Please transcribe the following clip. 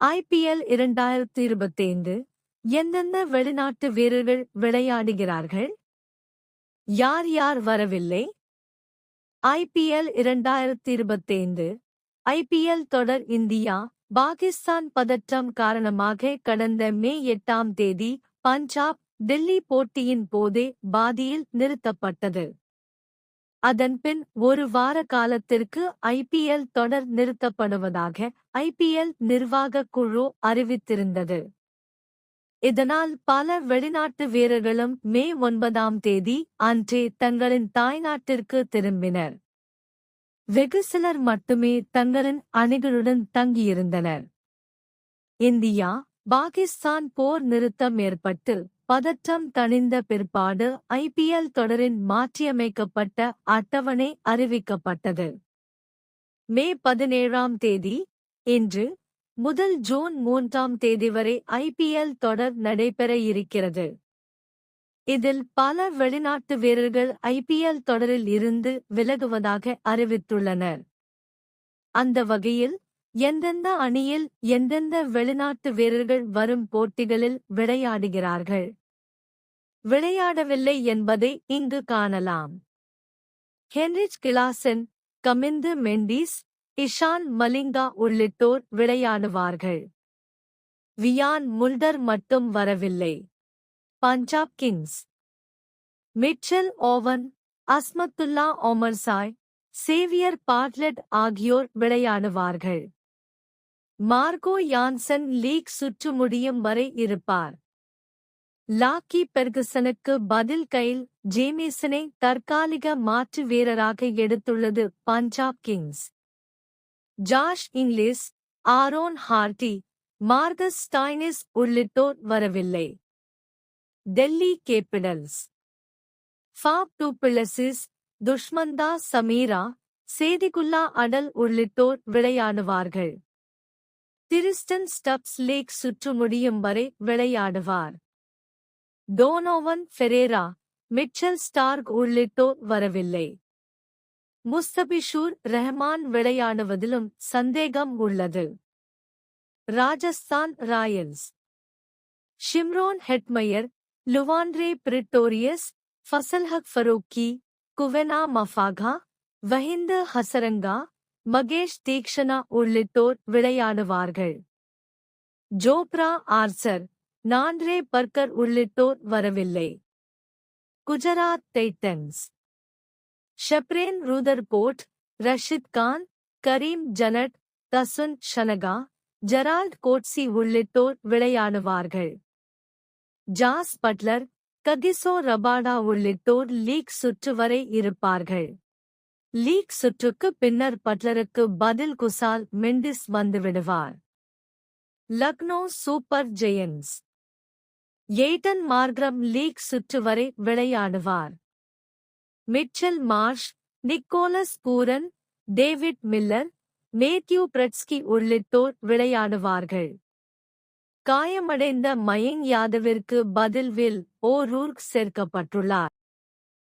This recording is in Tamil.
ஐபிஎல் இரண்டாயிரத்தி இருபத்தைந்து எந்தெந்த வெளிநாட்டு வீரர்கள் விளையாடுகிறார்கள்? யார் யார் வரவில்லை? ஐபிஎல் இரண்டாயிரத்தி இருபத்தைந்து ஐபிஎல் தொடர் இந்தியா பாகிஸ்தான் பதற்றம் காரணமாக கடந்த மே எட்டாம் தேதி பஞ்சாப் டெல்லி போட்டியின் போதே பாதியில் நிறுத்தப்பட்டது. அதன்பின் ஒரு வார காலத்திற்கு ஐபிஎல் தொடர் நிறுத்தப்படுவதாக ஐபிஎல் நிர்வாகக் குழு அறிவித்திருந்தது. இதனால் பல வெளிநாட்டு வீரர்களும் மே ஒன்பதாம் தேதி அன்றே தங்களின் தாய்நாட்டிற்கு திரும்பினர். வெகு சிலர் மட்டுமே தங்களின் அணிகளுடன் தங்கியிருந்தனர். இந்தியா பாகிஸ்தான் போர் நிறுத்தம் ஏற்பட்டு பதற்றம் தணிந்த பிற்பாடு ஐபிஎல் தொடரின் மாற்றியமைக்கப்பட்ட அட்டவணை அறிவிக்கப்பட்டது. மே பதினேழாம் தேதி இன்று முதல் ஜூன் மூன்றாம் தேதி வரை ஐபிஎல் தொடர் நடைபெற இருக்கிறது. இதில் பல வெளிநாட்டு வீரர்கள் ஐபிஎல் தொடரில் இருந்து விலகுவதாக அறிவித்துள்ளனர். அந்த வகையில் எந்தெந்த அணியில் எந்தெந்த வெளிநாட்டு வீரர்கள் வரும் போட்டிகளில் விளையாடுகிறார்கள்? விளையாடவில்லை என்பதை இங்கு காணலாம். ஹென்ரிச் கிளாசன் கமிந்து மெண்டிஸ் இஷான் மலிங்கா உள்ளிட்டோர் விளையாடுவார்கள். வியான் முல்டர் மட்டும் வரவில்லை. Punjab Kings. Mitchell Owen Azmatullah Omarzai Xavier Bartlett ஆகியோர் விளையாடுவார்கள். மார்கோ யான்சன் லீக் சுற்று முடியும் வரை இருப்பார். லாக்கி பெர்குசனுக்கு பதில் கையில் ஜேமிசனை தற்காலிக மாற்று வீரராக எடுத்துள்ளது Punjab Kings. Josh Inglis Aaron Hardie Marcus Stoinis உள்ளிட்டோர் வரவில்லை. Delhi Capitals Faf du Plessis Dushmantha Chameera Sediqullah Atal உள்ளிட்டோர் விளையாடுவார்கள். திரிஸ்டன் ஸ்டப்ஸ் லேக் சுற்று முடியும் வரை விளையாடுவார். டோனோவன் ஃபெரேரா மிச்சல் ஸ்டார்க் உள்ளிட்டோர் வரவில்லை. முஸ்தபிஷூர் ரெஹ்மான் விளையாடுவதிலும் சந்தேகம் உள்ளது. Rajasthan Royals. Shimron Hetmyer Lhuan-dre Pretorius Fazalhaq Farooqi Kwena Maphaka Wanindu Hasaranga Maheesh Theekshana உள்ளிட்டோர் விளையாடுவார்கள். ஜோப்ரா ஆர்சர் நான்ரே பர்கர் உள்ளிட்டோர் வரவில்லை. Gujarat Titans. Sherfane Rutherford Rashid Khan Karim Janat Dasun Shanaka Gerald Coetzee உள்ளிட்டோர் விளையாடுவார்கள். ஜாஸ் பட்லர் ககிசோ ரபாடா உள்ளிட்டோர் லீக் சுற்று வரை இருப்பார்கள். லீக் சுற்றுக்கு பின்னர் பட்லருக்கு பதில் Kusal Mendis வந்துவிடுவார். Lucknow Super Giants. Aiden Markram league சுற்று வரை விளையாடுவார். Mitchell Marsh Nicholas Pooran David Miller Matthew Breetzke உள்ளிட்டோர் விளையாடுவார்கள். காயமடைந்த மயங் யாதவிற்கு பதில் வில் ஓ ரூர்க் சேர்க்கப்பட்டுள்ளார்.